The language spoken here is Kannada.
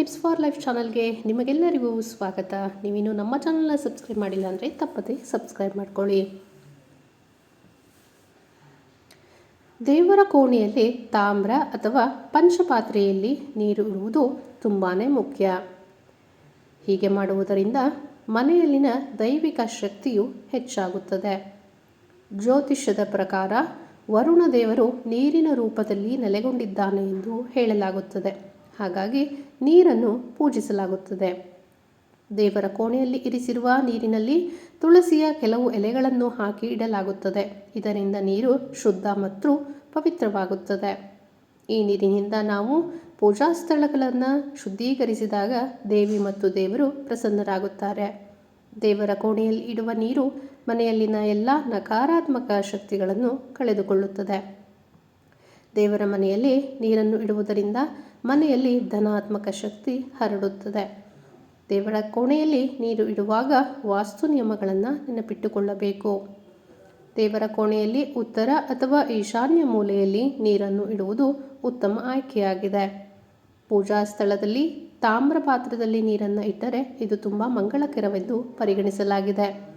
ಟಿಪ್ಸ್ ಫಾರ್ ಲೈಫ್ ಚಾನಲ್ಗೆ ನಿಮಗೆಲ್ಲರಿಗೂ ಸ್ವಾಗತ. ನೀವಿನ್ನೂ ನಮ್ಮ ಚಾನಲ್ನ ಸಬ್ಸ್ಕ್ರೈಬ್ ಮಾಡಿಲ್ಲ ಅಂದರೆ ತಪ್ಪದೇ ಸಬ್ಸ್ಕ್ರೈಬ್ ಮಾಡ್ಕೊಳ್ಳಿ. ದೇವರ ಕೋಣೆಯಲ್ಲಿ ತಾಮ್ರ ಅಥವಾ ಪಂಚಪಾತ್ರೆಯಲ್ಲಿ ನೀರು ಇಡುವುದು ತುಂಬಾ ಮುಖ್ಯ. ಹೀಗೆ ಮಾಡುವುದರಿಂದ ಮನೆಯಲ್ಲಿನ ದೈವಿಕ ಶಕ್ತಿಯು ಹೆಚ್ಚಾಗುತ್ತದೆ. ಜ್ಯೋತಿಷ್ಯದ ಪ್ರಕಾರ ವರುಣ ದೇವರು ನೀರಿನ ರೂಪದಲ್ಲಿ ನೆಲೆಗೊಂಡಿದ್ದಾನೆ ಎಂದು ಹೇಳಲಾಗುತ್ತದೆ. ಹಾಗಾಗಿ ನೀರನ್ನು ಪೂಜಿಸಲಾಗುತ್ತದೆ. ದೇವರ ಕೋಣೆಯಲ್ಲಿ ಇರಿಸಿರುವ ನೀರಿನಲ್ಲಿ ತುಳಸಿಯ ಕೆಲವು ಎಲೆಗಳನ್ನು ಹಾಕಿ ಇಡಲಾಗುತ್ತದೆ. ಇದರಿಂದ ನೀರು ಶುದ್ಧ ಮತ್ತು ಪವಿತ್ರವಾಗುತ್ತದೆ. ಈ ನೀರಿನಿಂದ ನಾವು ಪೂಜಾ ಸ್ಥಳಗಳನ್ನು ಶುದ್ಧೀಕರಿಸಿದಾಗ ದೇವಿ ಮತ್ತು ದೇವರು ಪ್ರಸನ್ನರಾಗುತ್ತಾರೆ. ದೇವರ ಕೋಣೆಯಲ್ಲಿ ಇಡುವ ನೀರು ಮನೆಯಲ್ಲಿನ ಎಲ್ಲ ನಕಾರಾತ್ಮಕ ಶಕ್ತಿಗಳನ್ನು ಕಳೆದುಕೊಳ್ಳುತ್ತದೆ. ದೇವರ ಮನೆಯಲ್ಲಿ ನೀರನ್ನು ಇಡುವುದರಿಂದ ಮನೆಯಲ್ಲಿ ಧನಾತ್ಮಕ ಶಕ್ತಿ ಹರಡುತ್ತದೆ. ದೇವರ ಕೋಣೆಯಲ್ಲಿ ನೀರು ಇಡುವಾಗ ವಾಸ್ತು ನಿಯಮಗಳನ್ನು ನೆನಪಿಟ್ಟುಕೊಳ್ಳಬೇಕು. ದೇವರ ಕೋಣೆಯಲ್ಲಿ ಉತ್ತರ ಅಥವಾ ಈಶಾನ್ಯ ಮೂಲೆಯಲ್ಲಿ ನೀರನ್ನು ಇಡುವುದು ಉತ್ತಮ ಆಯ್ಕೆಯಾಗಿದೆ. ಪೂಜಾ ಸ್ಥಳದಲ್ಲಿ ತಾಮ್ರ ಪಾತ್ರದಲ್ಲಿ ನೀರನ್ನು ಇಟ್ಟರೆ ಇದು ತುಂಬ ಮಂಗಳಕರವೆಂದು ಪರಿಗಣಿಸಲಾಗಿದೆ.